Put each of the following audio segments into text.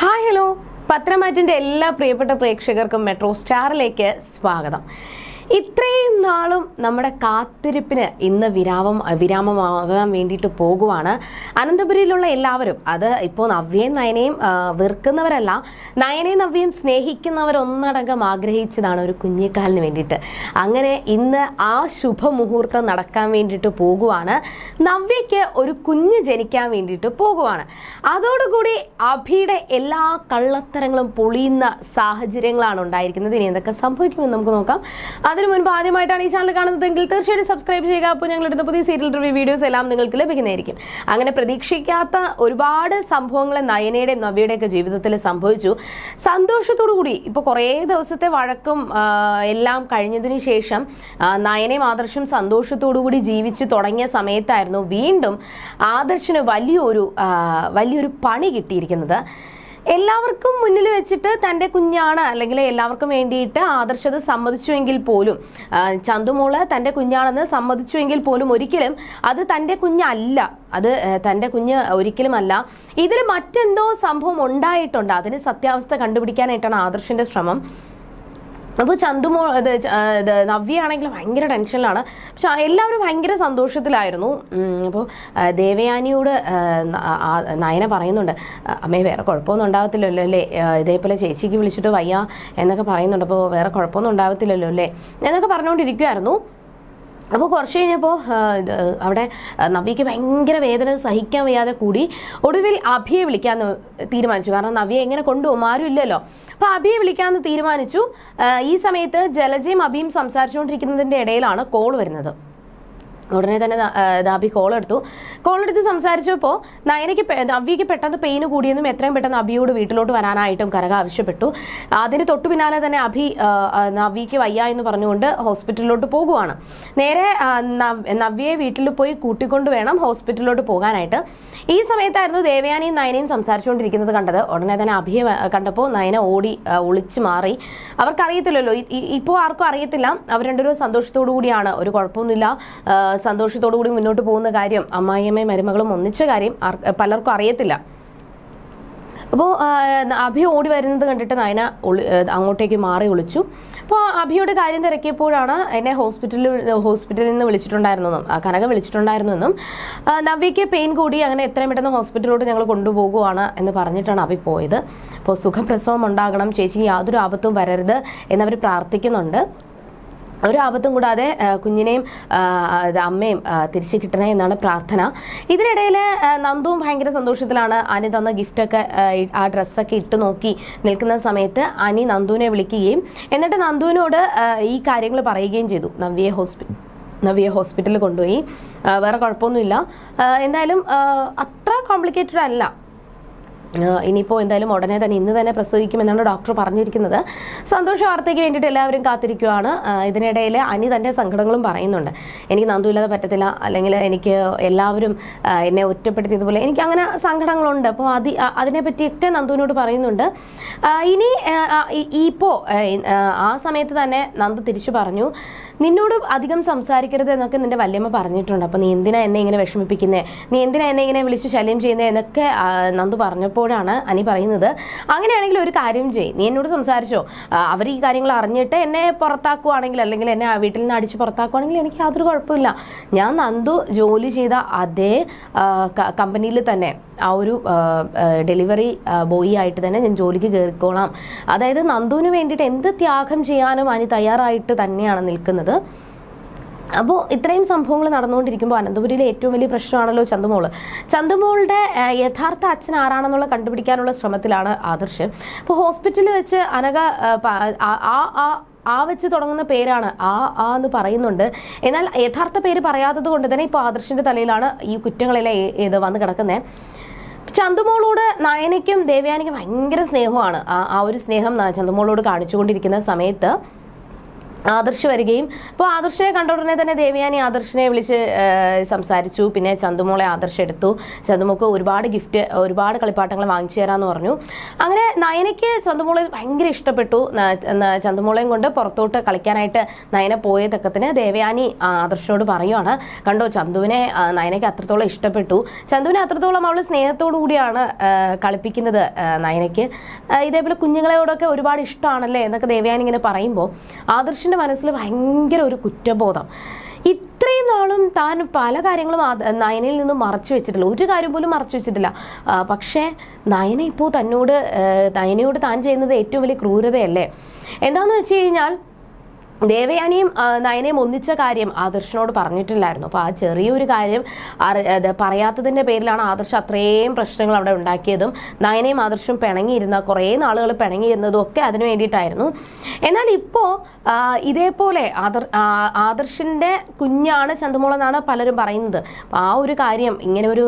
Hi hello. പത്രമാറ്റിന്റെ എല്ലാ പ്രിയപ്പെട്ട പ്രേക്ഷകർക്കും മെട്രോ സ്റ്റാറിലേക്ക് സ്വാഗതം. ഇത്രയും നാളും നമ്മുടെ കാത്തിരിപ്പിന് ഇന്ന് വിരാമം വിരാമമാകാൻ വേണ്ടിയിട്ട് പോകുവാണ്. അനന്തപുരിയിലുള്ള എല്ലാവരും അത് ഇപ്പോൾ നവ്യയും നയനയും വെറുക്കുന്നവരല്ല നയനയും നവ്യയും സ്നേഹിക്കുന്നവരൊന്നടങ്കം ആഗ്രഹിച്ചതാണ് ഒരു കുഞ്ഞിക്കാലിന് വേണ്ടിയിട്ട്. അങ്ങനെ ഇന്ന് ആ ശുഭമുഹൂർത്തം നടക്കാൻ വേണ്ടിയിട്ട് പോകുവാണ്. നവ്യയ്ക്ക് ഒരു കുഞ്ഞ് ജനിക്കാൻ വേണ്ടിയിട്ട് പോകുവാണ്. അതോടുകൂടി അഭിയുടെ എല്ലാ കള്ളത്തരങ്ങളും പൊളിയുന്ന സാഹചര്യങ്ങളാണ് ഉണ്ടായിരിക്കുന്നത്. ഇനി എന്തൊക്കെ സംഭവിക്കുമെന്ന് നമുക്ക് നോക്കാം. അതിനു മുൻപ് ആദ്യമായിട്ടാണ് ഈ ചാനൽ കാണുന്നതെങ്കിൽ തീർച്ചയായിട്ടും സബ്സ്ക്രൈബ് ചെയ്യുക. അപ്പോൾ ഞങ്ങൾ ഇടുന്ന പുതിയ സീരിയൽ റിവ്യൂ വീഡിയോസ് എല്ലാം നിങ്ങൾക്ക് ലഭിക്കുന്നതായിരിക്കും. അങ്ങനെ പ്രതീക്ഷിക്കാത്ത ഒരുപാട് സംഭവങ്ങൾ നയനയുടെയും നവ്യയുടെയൊക്കെ ജീവിതത്തിൽ സംഭവിച്ചു. സന്തോഷത്തോടു കൂടി ഇപ്പോൾ കുറേ ദിവസത്തെ വഴക്കും എല്ലാം കഴിഞ്ഞതിന് ശേഷം നയനെ ആദർശം സന്തോഷത്തോടു കൂടി ജീവിച്ചു തുടങ്ങിയ സമയത്തായിരുന്നു വീണ്ടും ആദർശന് വലിയൊരു വലിയൊരു പണി കിട്ടിയിരിക്കുന്നത്. എല്ലാവർക്കും മുന്നിൽ വെച്ചിട്ട് തന്റെ കുഞ്ഞാണ് അല്ലെങ്കിൽ എല്ലാവർക്കും വേണ്ടിയിട്ട് ആദർശത് സമ്മതിച്ചുവെങ്കിൽ പോലും ചന്തുമോൾ തന്റെ കുഞ്ഞാണെന്ന് സമ്മതിച്ചുവെങ്കിൽ പോലും ഒരിക്കലും അത് തന്റെ കുഞ്ഞല്ല. അത് തന്റെ കുഞ്ഞ് ഒരിക്കലുമല്ല. ഇതിൽ മറ്റെന്തോ സംഭവം ഉണ്ടായിട്ടുണ്ട്. അതിന് സത്യാവസ്ഥ കണ്ടുപിടിക്കാനായിട്ടാണ് ആദർശിന്റെ ശ്രമം. അപ്പോൾ ചന്തുമോ ഇത് ഇത് ഭയങ്കര ടെൻഷനിലാണ്. പക്ഷെ എല്ലാവരും ഭയങ്കര സന്തോഷത്തിലായിരുന്നു. അപ്പോൾ ദേവയാനിയോട് നയന പറയുന്നുണ്ട് അമ്മയെ അമ്മേ വേറെ കുഴപ്പമൊന്നും ഉണ്ടാകത്തില്ലല്ലോ അല്ലേ? ഇതേപോലെ ചേച്ചിക്ക് വിളിച്ചിട്ട് വയ്യ എന്നൊക്കെ പറയുന്നുണ്ട്. അപ്പോൾ വേറെ കുഴപ്പമൊന്നും ഉണ്ടാകത്തില്ലല്ലോ അല്ലേ? എന്നൊക്കെ പറഞ്ഞുകൊണ്ടിരിക്കുമായിരുന്നു അപ്പോൾ കുറച്ച് കഴിഞ്ഞപ്പോൾ അവിടെ നവ്യയ്ക്ക് ഭയങ്കര വേദന സഹിക്കാൻ വയ്യാതെ കൂടി ഒടുവിൽ അഭിയെ വിളിക്കാമെന്ന് തീരുമാനിച്ചു. കാരണം നവ്യ എങ്ങനെ കൊണ്ടുപോകും? ആരും ഇല്ലല്ലോ. അപ്പോൾ അഭിയെ വിളിക്കാമെന്ന് തീരുമാനിച്ചു. ഈ സമയത്ത് ജലജയും അഭിയും സംസാരിച്ചുകൊണ്ടിരിക്കുന്നതിന്റെ ഇടയിലാണ് കോൾ വരുന്നത്. ഉടനെ തന്നെ ദാബി കോൾ എടുത്തു. കോൾ എടുത്ത് സംസാരിച്ചപ്പോൾ നയനയ്ക്ക് നവ്യയ്ക്ക് പെട്ടെന്ന് പെയിന് കൂടിയെന്നും എത്രയും പെട്ടെന്ന് അബിയോട് വീട്ടിലോട്ട് വരാനായിട്ടും കരക ആവശ്യപ്പെട്ടു. അതിന് തൊട്ടു പിന്നാലെ തന്നെ അഭി നവ്യയ്ക്ക് വയ്യ എന്ന് പറഞ്ഞുകൊണ്ട് ഹോസ്പിറ്റലിലോട്ട് പോകുവാണ്. നേരെ നവ്യയെ വീട്ടിൽ പോയി കൂട്ടിക്കൊണ്ട് വേണം ഹോസ്പിറ്റലിലോട്ട് പോകാനായിട്ട്. ഈ സമയത്തായിരുന്നു ദേവയാനിയും നയനയും സംസാരിച്ചുകൊണ്ടിരിക്കുന്നത് കണ്ടത്. ഉടനെ തന്നെ അഭിയെ കണ്ടപ്പോൾ നയന ഓടി ഒളിച്ചു മാറി. അവർക്കറിയത്തില്ലല്ലോ. ഇപ്പോൾ ആർക്കും അറിയത്തില്ല. അവർ രണ്ടുപേരും സന്തോഷത്തോടു കൂടിയാണ്. ഒരു കുഴപ്പമൊന്നുമില്ല. ആ, സന്തോഷത്തോടു കൂടി മുന്നോട്ട് പോകുന്ന കാര്യം അമ്മായിയമ്മയും മരുമകളും ഒന്നിച്ച കാര്യം പലർക്കും അറിയത്തില്ല. അപ്പോൾ അഭി ഓടി വരുന്നത് കണ്ടിട്ട് നയന അങ്ങോട്ടേക്ക് മാറി ഒളിച്ചു. അപ്പോൾ അഭിയുടെ കാര്യം തിരക്കിയപ്പോഴാണ് എന്നെ ഹോസ്പിറ്റലിൽ ഹോസ്പിറ്റലിൽ നിന്ന് വിളിച്ചിട്ടുണ്ടായിരുന്നെന്നും കനക വിളിച്ചിട്ടുണ്ടായിരുന്നെന്നും നവ്യയ്ക്ക് പെയിൻ കൂടി അങ്ങനെ എത്രയും പെട്ടെന്ന് ഹോസ്പിറ്റലിലോട്ട് ഞങ്ങൾ കൊണ്ടുപോകുവാണ് എന്ന് പറഞ്ഞിട്ടാണ് അഭി പോയത്. അപ്പോൾ സുഖപ്രസവം ഉണ്ടാകണം ചേച്ചിക്ക് യാതൊരു ആപത്തും വരരുത് എന്നവർ പ്രാർത്ഥിക്കുന്നുണ്ട്. ഒരു ആപത്തും കൂടാതെ കുഞ്ഞിനെയും അമ്മയും തിരിച്ചു കിട്ടണേ എന്നാണ് പ്രാർത്ഥന. ഇതിനിടയിൽ നന്ദുവും ഭയങ്കര സന്തോഷത്തിലാണ് അനി തന്ന ഗിഫ്റ്റൊക്കെ ആ, ഡ്രസ്സൊക്കെ ഇട്ട് നോക്കി നിൽക്കുന്ന സമയത്ത് അനി നന്ദുവിനെ വിളിക്കുകയും എന്നിട്ട് നന്ദുവിനോട് ഈ കാര്യങ്ങൾ പറയുകയും ചെയ്തു. നവ്യെ ഹോസ്പിറ്റൽ നവ്യെ ഹോസ്പിറ്റലിൽ കൊണ്ടുപോയി. വേറെ കുഴപ്പമൊന്നുമില്ല. എന്തായാലും അത്ര കോംപ്ലിക്കേറ്റഡ് അല്ല. ഇനിയിപ്പോൾ എന്തായാലും ഉടനെ തന്നെ ഇന്ന് തന്നെ പ്രസവിക്കുമെന്നാണ് ഡോക്ടർ പറഞ്ഞിരിക്കുന്നത്. സന്തോഷ വാർത്തയ്ക്ക് വേണ്ടിയിട്ട് എല്ലാവരും കാത്തിരിക്കുവാണ്. ഇതിനിടയിൽ അനി തന്റെ സങ്കടങ്ങളും പറയുന്നുണ്ട്. എനിക്ക് നന്ദുമില്ലാതെ പറ്റത്തില്ല. അല്ലെങ്കിൽ എനിക്ക് എല്ലാവരും എന്നെ ഒറ്റപ്പെടുത്തിയതുപോലെ എനിക്ക് അങ്ങനെ സങ്കടങ്ങളുണ്ട്. അപ്പോൾ അതി അതിനെപ്പറ്റിയൊക്കെ നന്ദുവിനോട് പറയുന്നുണ്ട്. ഇനി ഇപ്പോൾ ആ സമയത്ത് തന്നെ നന്ദു തിരിച്ചു പറഞ്ഞു. നിന്നോട് അധികം സംസാരിക്കരുത് എന്നൊക്കെ നിന്റെ വല്യമ്മ പറഞ്ഞിട്ടുണ്ട്. അപ്പോൾ നീ എന്തിനാ എന്നെ ഇങ്ങനെ വിഷമിപ്പിക്കുന്നേ? നീ എന്തിനാ എന്നെ ഇങ്ങനെ വിളിച്ച് ശല്യം ചെയ്യുന്നത് എന്നൊക്കെ നന്ദു പറഞ്ഞപ്പോഴാണ് അനി പറയുന്നത്. അങ്ങനെയാണെങ്കിൽ ഒരു കാര്യം ചെയ്യ്. നീ എന്നോട് സംസാരിച്ചോ. അവർ ഈ കാര്യങ്ങൾ അറിഞ്ഞിട്ട് എന്നെ പുറത്താക്കുവാണെങ്കിൽ അല്ലെങ്കിൽ എന്നെ വീട്ടിൽ നിന്ന് അടിച്ച് പുറത്താക്കുവാണെങ്കിൽ എനിക്ക് യാതൊരു കുഴപ്പമില്ല. ഞാൻ നന്ദു ജോലി ചെയ്ത അതേ കമ്പനിയിൽ തന്നെ ആ ഒരു ഡെലിവറി ബോയി ആയിട്ട് തന്നെ ഞാൻ ജോലിക്ക് കയറിക്കോളാം. അതായത് നന്ദുവിന് വേണ്ടിയിട്ട് എന്ത് ത്യാഗം ചെയ്യാനും അനി തയ്യാറായിട്ട് തന്നെയാണ് നിൽക്കുന്നത്. അപ്പോൾ ഇത്രയും സംഭവങ്ങൾ നടന്നുകൊണ്ടിരിക്കുമ്പോൾ അനന്തപുരിയിലെ ഏറ്റവും വലിയ പ്രശ്നമാണല്ലോ ചന്തുമോൾ. ചന്തുമോളുടെ യഥാർത്ഥ അച്ഛൻ ആരാണെന്നുള്ള കണ്ടുപിടിക്കാനുള്ള ശ്രമത്തിലാണ് ആദർശ്. അപ്പോൾ ഹോസ്പിറ്റലിൽ വെച്ച് അനക ആ, ആ- ആ വെച്ച് തുടങ്ങുന്ന പേരാണ് ആ ആ എന്ന് പറയുന്നുണ്ട്. എന്നാൽ യഥാർത്ഥ പേര് പറയാത്തത് കൊണ്ട് തന്നെ ഇപ്പോൾ ആദർശിന്റെ തലയിലാണ് ഈ കുറ്റങ്ങളെല്ലാം ഇത് വന്ന് കിടക്കുന്നത് ചന്തുമോളോട് നയനയ്ക്കും ദേവയാനിക്കും ഭയങ്കര സ്നേഹമാണ്. ആ ഒരു സ്നേഹം ചന്തുമോളോട് കാണിച്ചുകൊണ്ടിരിക്കുന്ന സമയത്ത് ആദർശ് വരികയും. അപ്പോൾ ആദർശിനെ കണ്ട ഉടനെ തന്നെ ദേവയാനി ആദർശിനെ വിളിച്ച് സംസാരിച്ചു. പിന്നെ ചന്തുമോളെ ആദർശ് എടുത്തു. ചന്തുമോക്ക് ഒരുപാട് ഗിഫ്റ്റ് ഒരുപാട് കളിപ്പാട്ടങ്ങൾ വാങ്ങിച്ചു തരാമെന്ന് പറഞ്ഞു. അങ്ങനെ നയനയ്ക്ക് ചന്തുമോളെ ഭയങ്കര ഇഷ്ടപ്പെട്ടു. ചന്തുമോളെയും കൊണ്ട് പുറത്തോട്ട് കളിക്കാനായിട്ട് നയന പോയ തക്കത്തിന് ദേവയാനി ആദർശിനോട് പറയുവാണ്. കണ്ടോ ചന്തുവിനെ നയനയ്ക്ക് അത്രത്തോളം ഇഷ്ടപ്പെട്ടു. ചന്തുവിനെ അത്രത്തോളം അവൾ സ്നേഹത്തോടു കൂടിയാണ് കളിപ്പിക്കുന്നത് നയനയ്ക്ക്. ഇതേപോലെ കുഞ്ഞുങ്ങളോടൊക്കെ ഒരുപാട് ഇഷ്ടമാണല്ലേ എന്നൊക്കെ ദേവയാനി ഇങ്ങനെ പറയുമ്പോൾ ആദർശിന്റെ മനസ്സിൽ ഭയങ്കര ഒരു കുറ്റബോധം. ഇത്രയും നാളും താൻ പല കാര്യങ്ങളും നയനയിൽ നിന്നും മറച്ചു വെച്ചിട്ടില്ല. ഒരു കാര്യം പോലും മറച്ചു വെച്ചിട്ടില്ല. പക്ഷേ നയന ഇപ്പോൾ തന്നോട് നയനയോട് താൻ ചെയ്യുന്നത് ഏറ്റവും വലിയ ക്രൂരതയല്ലേ? എന്താണെന്ന് വെച്ച് കഴിഞ്ഞാൽ ദേവയാനിയും നയനയും ഒന്നിച്ച കാര്യം ആദർശനോട് പറഞ്ഞിട്ടില്ലായിരുന്നു. അപ്പോൾ ആ ചെറിയൊരു കാര്യം പറയാത്തതിന്റെ പേരിലാണ് ആദർശ് അത്രയും പ്രശ്നങ്ങൾ അവിടെ ഉണ്ടാക്കിയതും. നയനയും ആദർശും പിണങ്ങിയിരുന്ന കുറേ നാളുകൾ പിണങ്ങിയിരുന്നതും ഒക്കെ അതിനു വേണ്ടിയിട്ടായിരുന്നു. എന്നാൽ ഇപ്പോൾ ഇതേപോലെ ആദർ ആദർശിന്റെ കുഞ്ഞാണ് ചന്തുമോൾ എന്നാണ് പലരും പറയുന്നത്. ആ ഒരു കാര്യം ഇങ്ങനെ ഒരു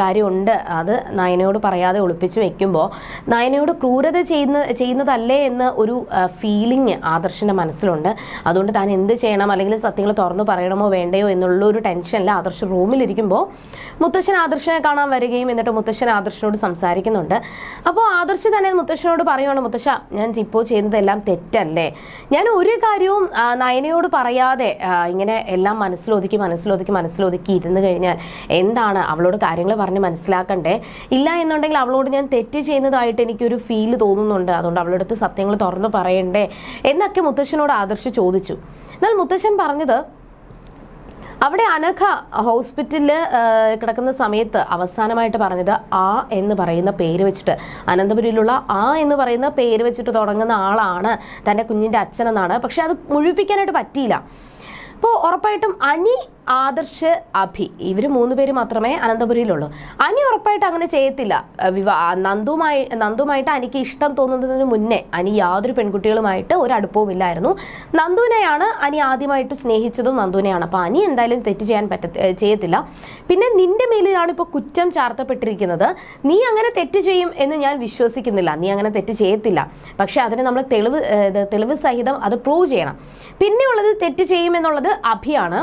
കാര്യമുണ്ട്. അത് നയനയോട് പറയാതെ ഒളിപ്പിച്ചു വെക്കുമ്പോൾ നയനയോട് ക്രൂരത ചെയ്യുന്ന ചെയ്യുന്നതല്ലേ എന്ന് ഒരു ഫീലിംഗ് ആദർശിന്റെ മനസ്സിലുണ്ട്. അതുകൊണ്ട് താൻ എന്ത് ചെയ്യണം? അല്ലെങ്കിൽ സത്യങ്ങൾ തുറന്നു പറയണമോ വേണ്ടയോ എന്നുള്ള ഒരു ടെൻഷനിൽ ആദർശ് റൂമിലിരിക്കുമ്പോൾ മുത്തശ്ശൻ ആദർശനെ കാണാൻ വരികയും എന്നിട്ട് മുത്തശ്ശൻ ആദർശനോട് സംസാരിക്കുന്നുണ്ട്. അപ്പോൾ ആദർശ് തന്നെ മുത്തശ്ശനോട് പറയുവാണ് മുത്തശ്ശ ഞാൻ ഇപ്പോൾ ചെയ്യുന്നതെല്ലാം തെറ്റല്ലേ? ഞാൻ ഒരു കാര്യവും നയനയോട് പറയാതെ ഇങ്ങനെ എല്ലാം മനസ്സിലൊതുക്കി മനസ്സിലൊതുക്കി മനസ്സിലൊതുക്കി ഇരുന്ന് കഴിഞ്ഞാൽ എന്താണ് അവളോട് കാര്യങ്ങൾ പറഞ്ഞ് മനസ്സിലാക്കണ്ടേ? ഇല്ല എന്നുണ്ടെങ്കിൽ അവളോട് ഞാൻ തെറ്റ് ചെയ്യുന്നതായിട്ട് എനിക്കൊരു ഫീൽ തോന്നുന്നുണ്ട്. അതുകൊണ്ട് അവളുടെ അടുത്ത് സത്യങ്ങൾ തുറന്നു പറയണ്ടേ? എന്നൊക്കെ മുത്തശ്ശനോട് ആദർശ് ചോദിച്ചു. എന്നാൽ മുത്തശ്ശൻ പറഞ്ഞത് അവിടെ അനഘ ഹോസ്പിറ്റലിൽ കിടക്കുന്ന സമയത്ത് അവസാനമായിട്ട് പറഞ്ഞത് ആ എന്ന് പറയുന്ന പേര് വെച്ചിട്ട് അനന്തപുരിയിലുള്ള ആ എന്ന് പറയുന്ന പേര് വെച്ചിട്ട് തുടങ്ങുന്ന ആളാണ് തന്റെ കുഞ്ഞിന്റെ അച്ഛനെന്നാണ്. പക്ഷെ അത് മുഴുവിപ്പിക്കാനായിട്ട് പറ്റിയില്ല. അപ്പോൾ ഉറപ്പായിട്ടും അനി ആദർശ് അഭി. ഇവർ മൂന്ന് പേര് മാത്രമേ അനന്തപുരിയിലുള്ളൂ. അനി ഉറപ്പായിട്ട് അങ്ങനെ ചെയ്യത്തില്ല. വിവാ നന്ദുമായി നന്ദുമായിട്ട് അനിക്ക് ഇഷ്ടം തോന്നുന്നതിന് മുന്നേ അനി യാതൊരു പെൺകുട്ടികളുമായിട്ട് ഒരു അടുപ്പവും ഇല്ലായിരുന്നു. നന്ദുവിനെയാണ് അനി ആദ്യമായിട്ട് സ്നേഹിച്ചതും നന്ദുവിനെയാണ്. അപ്പോൾ അനി എന്തായാലും തെറ്റ് ചെയ്യാൻ പറ്റ ചെയ്യത്തില്ല. പിന്നെ നിന്റെ മേലിലാണ് ഇപ്പോൾ കുറ്റം ചാർത്തപ്പെട്ടിരിക്കുന്നത്. നീ അങ്ങനെ തെറ്റ് ചെയ്യും എന്ന് ഞാൻ വിശ്വസിക്കുന്നില്ല. നീ അങ്ങനെ തെറ്റ് ചെയ്യത്തില്ല. പക്ഷേ അതിന് നമ്മൾ തെളിവ് തെളിവ് സഹിതം അത് പ്രൂവ് ചെയ്യണം. പിന്നെയുള്ളത് തെറ്റ് ചെയ്യുമെന്നുള്ളത് അഭിയാണ്.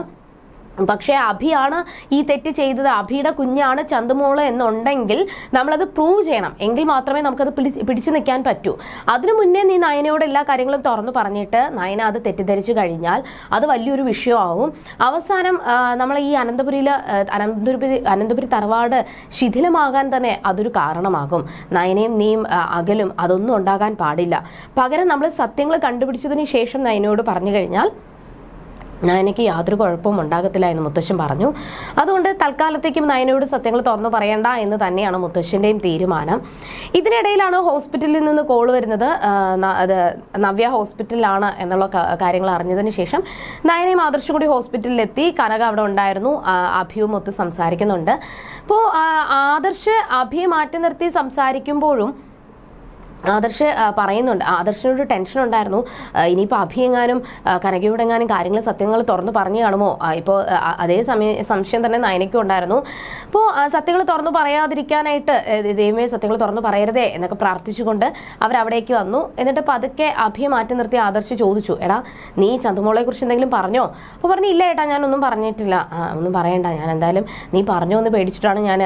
പക്ഷേ അഭിയാണ് ഈ തെറ്റ് ചെയ്തത്. അഭിയുടെ കുഞ്ഞാണ് ചന്തുമോൾ എന്നുണ്ടെങ്കിൽ നമ്മളത് പ്രൂവ് ചെയ്യണം. എങ്കിൽ മാത്രമേ നമുക്കത് പിടിച്ച് നിൽക്കാൻ പറ്റൂ. അതിനു മുന്നേ നീ നയനയോട് എല്ലാ കാര്യങ്ങളും തുറന്നു പറഞ്ഞിട്ട് നയന അത് തെറ്റിദ്ധരിച്ചു കഴിഞ്ഞാൽ അത് വലിയൊരു വിഷയമാവും. അവസാനം നമ്മൾ ഈ അനന്തപുരിയിൽ അനന്തപുരി അനന്തപുരി തറവാട് ശിഥിലമാകാൻ തന്നെ അതൊരു കാരണമാകും. നയനയും നീയും അകലും അതൊന്നും ഉണ്ടാകാൻ പാടില്ല. പകരം നമ്മൾ സത്യങ്ങൾ കണ്ടുപിടിച്ചതിന് ശേഷം നയനയോട് പറഞ്ഞു കഴിഞ്ഞാൽ നയനയ്ക്ക് യാതൊരു കുഴപ്പവും ഉണ്ടാകത്തില്ല എന്ന് മുത്തശ്ശൻ പറഞ്ഞു. അതുകൊണ്ട് തൽക്കാലത്തേക്കും നയനയോട് സത്യങ്ങൾ തുറന്നു പറയേണ്ട എന്ന് തന്നെയാണ് മുത്തശ്ശന്റെയും തീരുമാനം. ഇതിനിടയിലാണ് ഹോസ്പിറ്റലിൽ നിന്ന് കോൾ വരുന്നത്. നവ്യ ഹോസ്പിറ്റലിലാണ് എന്നുള്ള കാര്യങ്ങൾ അറിഞ്ഞതിന് ശേഷം നയനയും ആദർശം കൂടി ഹോസ്പിറ്റലിലെത്തി. കനക അവിടെ ഉണ്ടായിരുന്നു. അഭിയും ഒത്ത് സംസാരിക്കുന്നുണ്ട്. അപ്പോൾ ആദർശ് അഭിയെ മാറ്റി നിർത്തി സംസാരിക്കുമ്പോഴും ആദർശ് പറയുന്നുണ്ട്. ആദർശിനൊരു ടെൻഷൻ ഉണ്ടായിരുന്നു. ഇനിയിപ്പോൾ അഭിയെങ്ങാനും കനകയോടെങ്ങാനും കാര്യങ്ങൾ സത്യങ്ങൾ തുറന്നു പറഞ്ഞു കാണുമോ? ഇപ്പോൾ അതേ സമയ സംശയം തന്നെ നയനയ്ക്കും ഉണ്ടായിരുന്നു. അപ്പോൾ സത്യങ്ങൾ തുറന്നു പറയാതിരിക്കാനായിട്ട് ദൈവമേ സത്യങ്ങൾ തുറന്നു പറയരുതേ എന്നൊക്കെ പ്രാർത്ഥിച്ചുകൊണ്ട് അവരവിടേക്ക് വന്നു. എന്നിട്ട് പതുക്കെ അഭിയെ മാറ്റി നിർത്തി ആദർശ് ചോദിച്ചു എടാ നീ ചന്തുമോളെ കുറിച്ച് എന്തെങ്കിലും പറഞ്ഞോ? അപ്പോൾ പറഞ്ഞു ഇല്ല ഏട്ടാ ഞാനൊന്നും പറഞ്ഞിട്ടില്ല. ഒന്നും പറയണ്ട ഞാൻ എന്തായാലും നീ പറഞ്ഞോ എന്ന് പേടിച്ചിട്ടാണ് ഞാൻ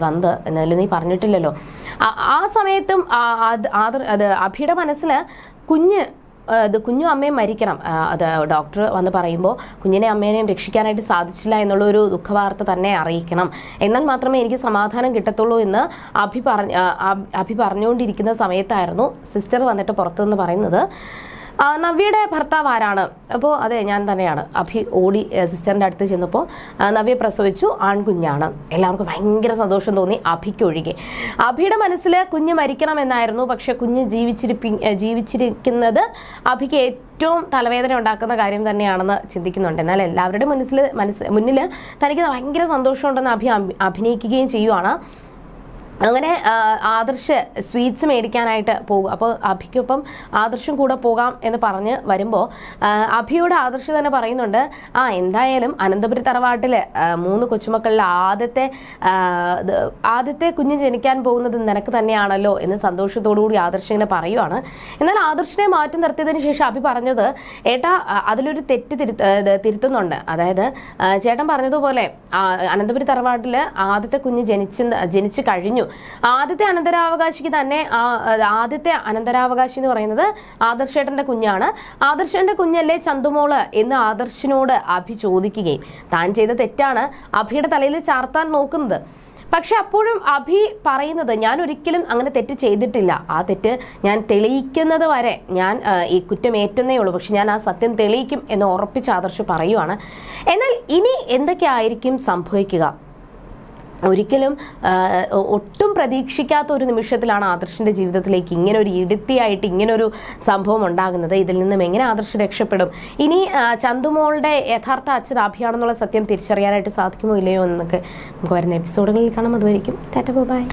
വന്നത്. എന്നാലും നീ പറഞ്ഞിട്ടില്ലല്ലോ. ആ- സമയത്തും അത് ആദർ അത് അഭിയുടെ മനസ്സിൽ കുഞ്ഞ് അത് കുഞ്ഞു അമ്മയും മരിക്കണം. അത് ഡോക്ടർ വന്ന് പറയുമ്പോൾ കുഞ്ഞിനെ അമ്മേനെയും രക്ഷിക്കാനായിട്ട് സാധിച്ചില്ല എന്നുള്ള ഒരു ദുഃഖവാർത്ത തന്നെ അറിയിക്കണം. എന്നാൽ മാത്രമേ എനിക്ക് സമാധാനം കിട്ടത്തുള്ളൂ എന്ന് അഭി പറഞ്ഞ അഭി- പറഞ്ഞുകൊണ്ടിരിക്കുന്ന സമയത്തായിരുന്നു സിസ്റ്റർ വന്നിട്ട് പുറത്തുനിന്ന് പറയുന്നത്. നവ്യയുടെ ഭർത്താവ് ആരാണ്? അപ്പോൾ അതെ ഞാൻ തന്നെയാണ്. അഭി ഓടി സിസ്റ്ററിന്റെ അടുത്ത് ചെന്നപ്പോൾ നവ്യ പ്രസവിച്ചു ആൺകുഞ്ഞാണ്. എല്ലാവർക്കും ഭയങ്കര സന്തോഷം തോന്നി അഭിക്ക് ഒഴികെ അഭിയുടെ മനസ്സിൽ കുഞ്ഞ് മരിക്കണം എന്നായിരുന്നു പക്ഷെ കുഞ്ഞ് ജീവിച്ചിരിപ്പി ജീവിച്ചിരിക്കുന്നത് അഭിക്ക് ഏറ്റവും തലവേദന ഉണ്ടാക്കുന്ന കാര്യം തന്നെയാണെന്ന് ചിന്തിക്കുന്നുണ്ട്. എന്നാൽ എല്ലാവരുടെ മനസ്സിൽ മനസ്സ് മുന്നിൽ തനിക്ക് ഭയങ്കര സന്തോഷമുണ്ടെന്ന് അഭി- അഭിനയിക്കുകയും ചെയ്യുവാണ്. അങ്ങനെ ആദർശ് സ്വീറ്റ്സ് മേടിക്കാനായിട്ട് പോകും. അപ്പോൾ അഭിക്കൊപ്പം ആദർശും കൂടെ പോകാം എന്ന് പറഞ്ഞ് വരുമ്പോൾ അഭിയോട് ആദർശ് തന്നെ പറയുന്നുണ്ട് ആ എന്തായാലും അനന്തപുരി തറവാട്ടിൽ മൂന്ന് കൊച്ചുമക്കളിൽ ആദ്യത്തെ ആദ്യത്തെ കുഞ്ഞ് ജനിക്കാൻ പോകുന്നത് നിനക്ക് തന്നെയാണല്ലോ എന്ന് സന്തോഷത്തോടുകൂടി ആദർശ് ഇങ്ങനെ പറയുവാണ്. എന്നാൽ ആദർശിനെ മാറ്റി നിർത്തിയതിന് ശേഷം അഭി പറഞ്ഞത് ഏട്ടാ അതിലൊരു തെറ്റ് തിരുത്ത തിരുത്തുന്നുണ്ട്. അതായത് ചേട്ടൻ പറഞ്ഞതുപോലെ അനന്തപുരി തറവാട്ടിൽ ആദ്യത്തെ കുഞ്ഞ് ജനിച്ച് ജനിച്ചു കഴിഞ്ഞു. ആദ്യത്തെ അനന്തരാവകാശിക്ക് തന്നെ ആദ്യത്തെ അനന്തരാവകാശി എന്ന് പറയുന്നത് ആദർശേട്ടന്റെ കുഞ്ഞാണ്. ആദർശേട്ടന്റെ കുഞ്ഞല്ലേ ചന്തുമോൾ എന്ന് ആദർശിനോട് അഭി ചോദിക്കുകയും താൻ ചെയ്ത തെറ്റാണ് അഭിയുടെ തലയിൽ ചാർത്താൻ നോക്കുന്നത്. പക്ഷെ അപ്പോഴും അഭി പറയുന്നത് ഞാൻ ഒരിക്കലും അങ്ങനെ തെറ്റ് ചെയ്തിട്ടില്ല. ആ തെറ്റ് ഞാൻ തെളിയിക്കുന്നത് വരെ ഞാൻ ഈ കുറ്റം ഏറ്റുന്നേ ഉള്ളൂ. പക്ഷെ ഞാൻ ആ സത്യം തെളിയിക്കും എന്ന് ഉറപ്പിച്ച് ആദർശ് പറയുവാണ്. എന്നാൽ ഇനി എന്തൊക്കെയായിരിക്കും സംഭവിക്കുക? ഒരിക്കലും ഒട്ടും പ്രതീക്ഷിക്കാത്ത ഒരു നിമിഷത്തിലാണ് ആദർശിന്റെ ജീവിതത്തിലേക്ക് ഇങ്ങനെ ഒരു ഇടുത്തിയായിട്ട് ഇങ്ങനെ ഒരു സംഭവം ഉണ്ടാകുന്നത്. ഇതിൽ നിന്നും എങ്ങനെ ആദർശ് രക്ഷപ്പെടും? ഇനി ചന്തുമോളുടെ യഥാർത്ഥ അച്ഛൻ അഭിയാണെന്നുള്ള സത്യം തിരിച്ചറിയാനായിട്ട് സാധിക്കുമോ ഇല്ലയോ എന്നൊക്കെ നമുക്ക് വരുന്ന എപ്പിസോഡുകളിൽ കാണാം. അതുവരെയും ടാറ്റ ബൈ.